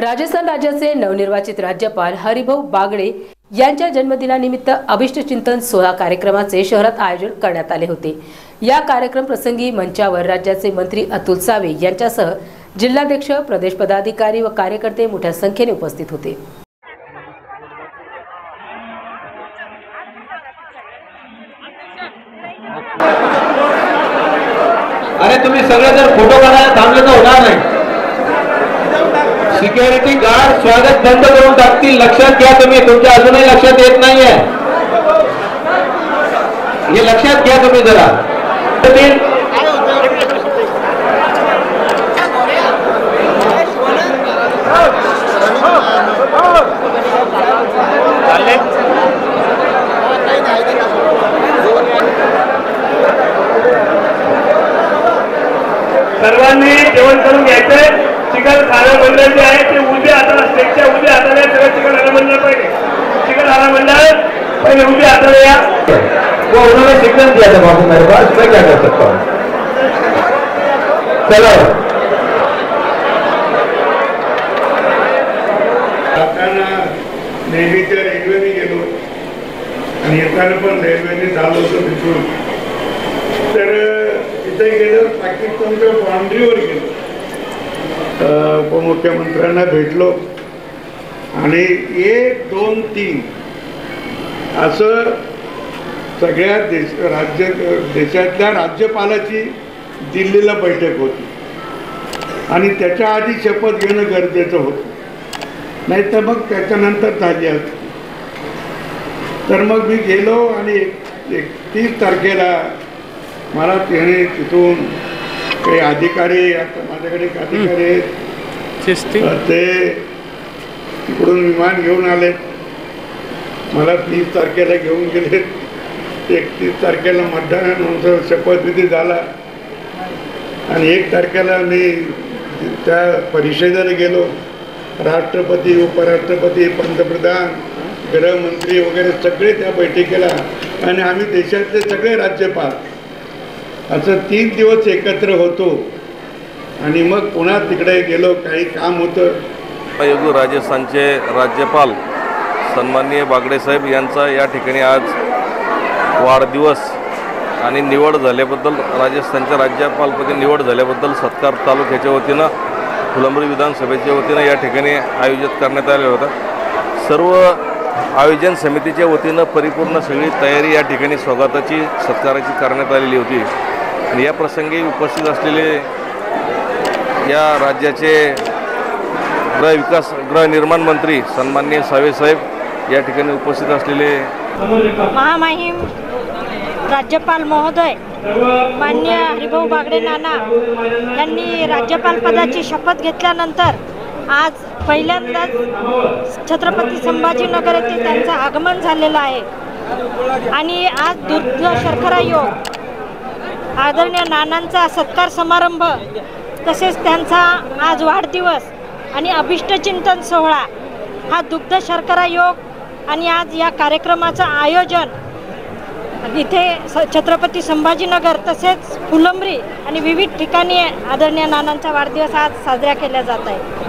राजस्थान राज्याचे नवनिर्वाचित राज्यपाल हरिभाऊ बागडे यांच्या जन्मदिनानिमित्त अभिष्ट चिंतन सोहळा कार्यक्रमाचे शहरात आयोजन करण्यात आले होते. या कार्यक्रम प्रसंगी मंचावर राज्याचे मंत्री अतुल सावे यांच्यासह जिल्हाध्यक्ष प्रदेश पदाधिकारी व कार्यकर्ते मोठ्या संख्येने उपस्थित होते. अरे तुम्ही सगळे जर फोटो काढायला थांबले तर होणार नाही. सिक्युरिटी गार्ड स्वागत बंद करून टाकतील. लक्षात घ्या तुम्ही. तुमच्या अजूनही लक्षात येत नाहीये. हे लक्षात घ्या तुम्ही जरा. सर्वांनी जेवण करून घ्यायचंय. चिकन खाना मंडळ जे आहे ते उद्या आता स्टेजच्या उद्या हाताने सगळं चिकन खाना मंडळ पहिले चिकन खाना मंडळ पहिले उद्या हाताने या? वो उन्होंने सिग्नल दिया था बाबू मेरे पास मैं क्या कर सकता हूँ? चलो। नेहमीच्या रेल्वेने गेलो. आणि येताना पण रेल्वेने चालू होतो तिथून. तर तिथे गेल्यावर पाकिस्तानच्या बाउंड्रीवर गेलो. उपमुख्यमंत्र्यांना भेटलो. आणि एक दोन तीन असं सगळ्या देश राज्य देशातल्या राज्यपालाची दिल्लीला बैठक होती. आणि त्याच्या आधी शपथ घेणं गरजेचं होतं. नाही तर मग त्याच्यानंतर झाली असती. तर मग मी गेलो आणि एकतीस तारखेला मला त्याने तिथून काही अधिकारी आता माझ्याकडे एक अधिकारी आहेत. ते तिकडून विमान घेऊन आले. मला तीस तारखेला घेऊन गेले. एकतीस तारखेला मतदानानंतर शपथविधी झाला. आणि एक तारखेला मी त्या परिषदेला गेलो. राष्ट्रपती उपराष्ट्रपती पंतप्रधान गृहमंत्री वगैरे सगळे त्या बैठकीला. आणि आम्ही देशातले सगळे राज्यपाल. असं तीन दिवस एकत्र होतो. आणि मग पुन्हा तिकडे गेलो काही काम होतं. योगी राजस्थानचे राज्यपाल सन्माननीय बागडे साहेब यांचा या ठिकाणी आज वाढदिवस आणि निवड झाल्याबद्दल राजस्थानच्या राज्यपालपदी निवड झाल्याबद्दल सत्कार तालुक्याच्या वतीनं फुलंबरी विधानसभेच्या वतीनं या ठिकाणी आयोजित करण्यात आले होतं. सर्व आयोजन समितीच्या वतीनं परिपूर्ण सगळी तयारी या ठिकाणी स्वागताची सत्काराची करण्यात आलेली होती. आणि या प्रसंगी उपस्थित असलेले या राज्याचे गृहविकास गृहनिर्माण मंत्री सन्माननीय साहेब या ठिकाणी उपस्थित असलेले महामाहीम राज्यपाल महोदय मान्य हरिभाऊ बागडे नाना यांनी राज्यपाल पदाची शपथ घेतल्यानंतर आज पहिल्यांदाच छत्रपती संभाजीनगर येथे त्यांचं आगमन झालेलं आहे. आणि आज दुग्ध शर्करा योग आदरणीय नानांचा सत्कार समारंभ तसेच त्यांचा आज वाढदिवस आणि अभिष्टचिंतन सोहळा हा दुग्ध शर्करा योग आणि आज या कार्यक्रमाचं आयोजन इथे स छत्रपती संभाजीनगर तसेच फुलंबरी आणि विविध ठिकाणी आदरणीय नानांचा वाढदिवस आज साजरा केला जात आहे.